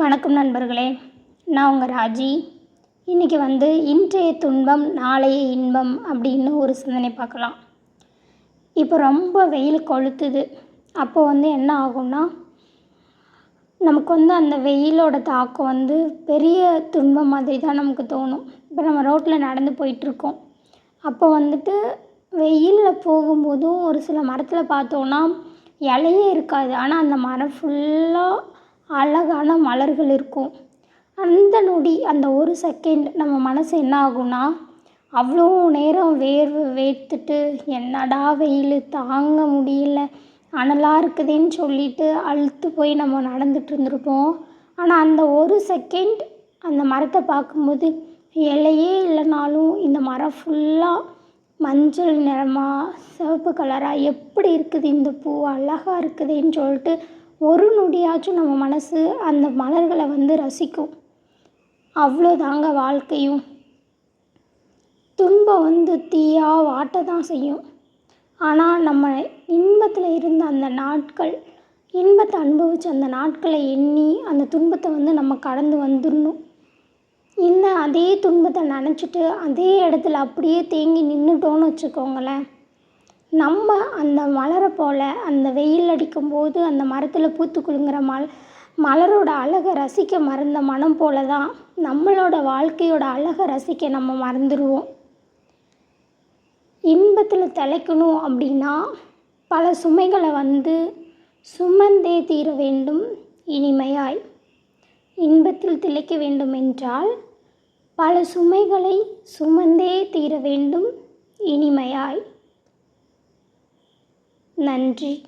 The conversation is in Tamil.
வணக்கம் நண்பர்களே. நான் உங்கள் ராஜி. இன்றைக்கி வந்து இன்றைய துன்பம் நாளைய இன்பம் அப்படின்னு ஒரு சிந்தனை பார்க்கலாம். இப்போ ரொம்ப வெயில் கொளுத்துது. அப்போ வந்து என்ன ஆகும்னா நமக்கு வந்து அந்த வெயிலோட தாக்கம் வந்து பெரிய துன்பம் மாதிரி தான் நமக்கு தோணும். இப்போ நம்ம ரோட்டில் நடந்து போயிட்டுருக்கோம். அப்போ வந்துட்டு வெயிலில் போகும்போதும் ஒரு சில மரத்தில் பார்த்தோன்னா இலையே இருக்காது. ஆனால் அந்த மரம் ஃபுல்லாக அழகான மலர்கள் இருக்கும். அந்த நொடி அந்த ஒரு செகண்ட் நம்ம மனசு என்ன ஆகும்னா அவ்வளோ நேரம் வேர்வை வேர்த்துட்டு என்னடா வெயில் தாங்க முடியல அனலாக இருக்குதேன்னு சொல்லிட்டு அழுத்து போய் நம்ம நடந்துட்டு இருந்திருப்போம். ஆனால் அந்த ஒரு செகண்ட் அந்த மரத்தை பார்க்கும்போது இலையே இல்லைனாலும் இந்த மரம் ஃபுல்லாக மஞ்சள் நிறமாக சிவப்பு கலராக எப்படி இருக்குது இந்த பூ அழகாக இருக்குதேன்னு சொல்லிட்டு ஒரு நொடியாச்சும் நம்ம மனசு அந்த மலர்களை வந்து ரசிக்கும். அவ்வளோதாங்க வாழ்க்கையும். துன்பம் வந்து தீயாக வாட்ட தான் செய்யும். ஆனால் நம்ம இன்பத்தில் இருந்த அந்த நாட்கள் இன்பத்தை அனுபவித்த அந்த நாட்களை எண்ணி அந்த துன்பத்தை வந்து நம்ம கடந்து வந்துடணும் இல்லை அதே துன்பத்தை நினச்சிட்டு அதே இடத்துல அப்படியே தேங்கி நின்றுட்டோன்னு வச்சுக்கோங்களேன். நம்ம அந்த மலரை போல் அந்த வெயில் அடிக்கும்போது அந்த மரத்தில் பூத்து குலுங்குற மல் மலரோட அழகை ரசிக்க மறந்த மனம் போல தான் நம்மளோட வாழ்க்கையோட அழகை ரசிக்க நம்ம மறந்துடுவோம் இன்பத்தில் திளைக்கணும் அப்படின்னா பல சுமைகளை வந்து சுமந்தே தீர வேண்டும் இனிமையாய். இன்பத்தில் திளைக்க வேண்டும் என்றால் பல சுமைகளை சுமந்தே தீர வேண்டும் இனிமையாய். நன்றி.